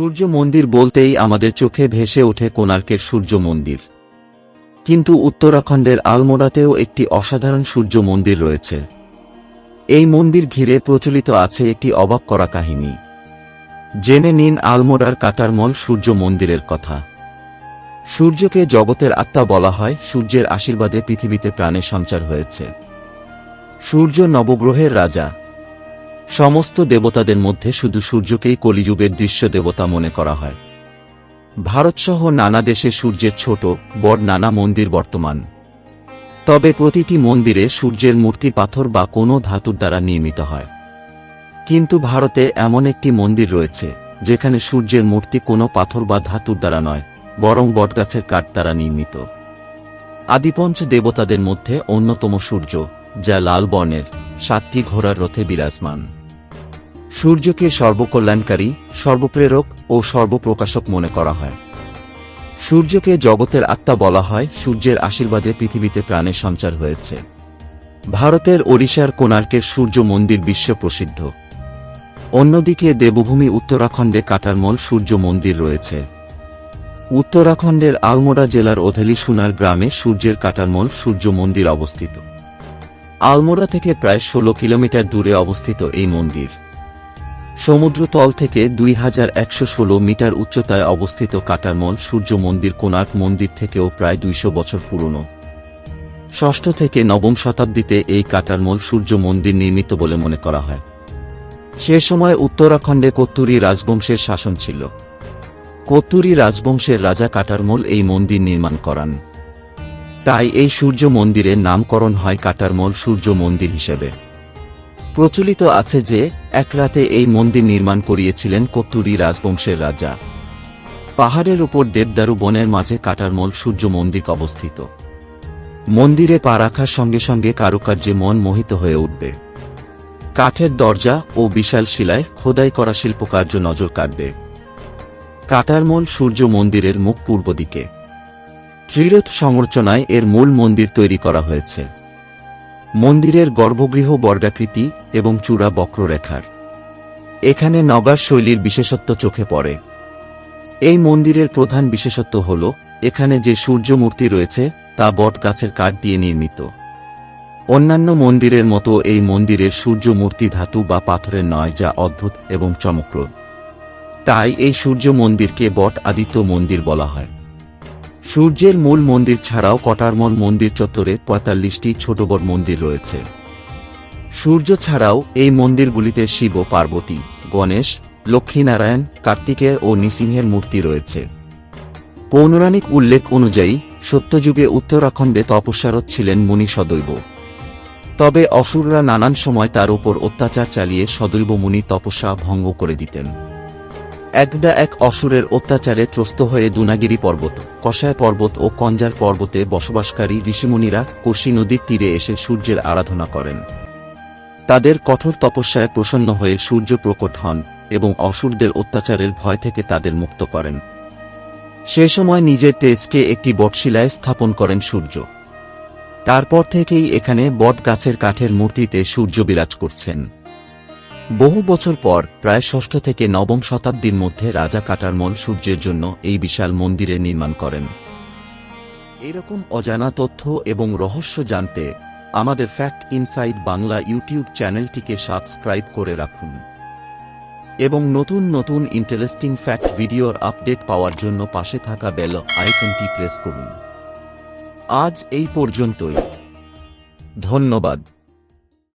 সূর্য মন্দির বলতেই আমাদের চোখে ভেসে ওঠে কোণার্কের সূর্য মন্দির কিন্তু উত্তরাখণ্ডের আলমোড়াতেও একটি অসাধারণ সূর্য মন্দির রয়েছে। এই মন্দির ঘিরে প্রচলিত আছে একটি অবাক করা কাহিনী। জেনে নিন আলমোড়ার কাটারমল সূর্য মন্দিরের কথা। সূর্যকে জগতের আত্মা বলা হয়, সূর্যের আশীর্বাদে পৃথিবীতে প্রাণের সঞ্চার হয়েছে। সূর্য নবগ্রহের রাজা। সমস্ত দেবতাদের মধ্যে শুধু সূর্যকেই কলিযুগের দৃশ্য দেবতা মনে করা হয়। ভারতসহ নানা দেশে সূর্যের ছোট, বড় নানা মন্দির বর্তমান। তবে প্রতিটি মন্দিরে সূর্যের মূর্তি, পাথর বা কোনো ধাতুর দ্বারা নির্মিত হয়। কিন্তু ভারতে এমন একটি মন্দির রয়েছে, যেখানে সূর্যের মূর্তি কোনো পাথর বা ধাতুর দ্বারা নয়, বরং বটগাছের কাঠ দ্বারা নির্মিত। আদিপঞ্চ দেবতাদের মধ্যে অন্যতম সূর্য, যা লাল বর্ণের, সাতটি ঘোড়ার রথে বিরাজমান। সূর্যকে সর্বকল্যাণকারী, সর্বপ্রেরক ও সর্বপ্রকাশক মনে করা হয়। সূর্যকে জগতের আত্মা বলা হয়, সূর্যের আশীর্বাদে পৃথিবীতে প্রাণের সঞ্চার হয়েছে। ভারতের ওড়িশার কোণার্কের সূর্য মন্দির বিশ্ব প্রসিদ্ধ। অন্যদিকে দেবভূমি উত্তরাখণ্ডে কাটারমল সূর্য মন্দির রয়েছে। উত্তরাখণ্ডের আলমোড়া জেলার ওধেলি সোনার গ্রামে সূর্যের কাটারমল সূর্য মন্দির অবস্থিত। আলমোড়া থেকে প্রায় ষোলো কিলোমিটার দূরে অবস্থিত এই মন্দির। সমুদ্রতল থেকে দুই হাজার একশো ষোলো মিটার উচ্চতায় অবস্থিত কাটারমল সূর্য মন্দির কোণার্ক মন্দির থেকেও প্রায় দুইশো বছর পুরনো। ষষ্ঠ থেকে নবম শতাব্দীতে এই কাটারমল সূর্য মন্দির নির্মিত বলে মনে করা হয়। সে সময় উত্তরাখণ্ডে কত্তুরী রাজবংশের শাসন ছিল। কত্তুরী রাজবংশের রাজা কাটারমল এই মন্দির নির্মাণ করান। তাই এই সূর্য মন্দিরের নামকরণ হয় কাটারমল সূর্য মন্দির হিসেবে। প্রচলিত আছে যে, এক রাতে এই মন্দির নির্মাণ করিয়েছিলেন কত্তুরী রাজবংশের রাজা। পাহাড়ের উপর দেবদারু বনের মাঝে কাটারমল সূর্য মন্দির অবস্থিত। মন্দিরে পা রাখার সঙ্গে সঙ্গে কারুকার্যে মন মোহিত হয়ে উঠবে। কাঠের দরজা ও বিশাল শিলায় খোদাই করা শিল্পকার্য নজর কাটবে কাটারমল সূর্য মন্দিরের মুখ পূর্ব দিকে। ত্রিরথ সংরচনায় এর মূল মন্দির তৈরি করা হয়েছে। মন্দিরের গর্ভগৃহ বর্গাকৃতি এবং চূড়া বক্ররেখার। এখানে নগার শৈলীর বিশেষত্ব চোখে পড়ে। এই মন্দিরের প্রধান বিশেষত্ব হল, এখানে যে সূর্য মূর্তি রয়েছে, তা বট গাছের কাঠ দিয়ে নির্মিত। অন্যান্য মন্দিরের মতো এই মন্দিরের সূর্য মূর্তি ধাতু বা পাথরের নয় যা অদ্ভুত এবং চমকপ্রদ। তাই এই সূর্য মন্দিরকে বট আদিত্য মন্দির বলা হয়। সূর্যের মূল মন্দির ছাড়াও কটারমল মন্দির চত্বরে পঁয়তাল্লিশটি ছোট বড় মন্দির রয়েছে। সূর্য ছাড়াও এই মন্দিরগুলিতে শিব পার্বতী, গণেশ, লক্ষ্মীনারায়ণ কার্তিকেয় ও নৃসিংহের মূর্তি রয়েছে। পৌরাণিক উল্লেখ অনুযায়ী, সত্যযুগে উত্তরাখণ্ডে তপস্যারত ছিলেন মুনি সদৈব। তবে অসুররা নানান সময় তার উপর অত্যাচার চালিয়ে সদৈব মুনি তপস্যা ভঙ্গ করে দিতেন। একদা এক অসুরের অত্যাচারে ত্রস্ত হয়ে দুনাগিরি পর্বত কষায় পর্বত ও কঞ্জার পর্বতে বসবাসকারী ঋষিমুনিরা কোশি নদীর তীরে এসে সূর্যের আরাধনা করেন। তাদের কঠোর তপস্যায় প্রসন্ন হয়ে সূর্য প্রকট হন এবং অসুরদের অত্যাচারের ভয় থেকে তাদের মুক্ত করেন। সে সময় নিজের তেজকে একটি বটশিলায় স্থাপন করেন সূর্য। তারপর থেকেই এখানে বট গাছের কাঠের মূর্তিতে সূর্য বিরাজ করছেন। বহু বছর পর, প্রায় ষষ্ঠ থেকে নবম শতাব্দীর মধ্যে রাজা কাটারমল সূর্যের জন্য এই বিশাল মন্দিরে নির্মাণ করেন। এরকম অজানা তথ্য এবং রহস্য জানতে আমাদের ফ্যাক্ট ইনসাইড বাংলা ইউটিউব চ্যানেলটিকে সাবস্ক্রাইব করে রাখুন। এবং নতুন নতুন ইন্টারেস্টিং ফ্যাক্ট ভিডিওর আপডেট পাওয়ার জন্য পাশে থাকা বেল আইকনটি প্রেস করুন। আজ এই পর্যন্তই। ধন্যবাদ।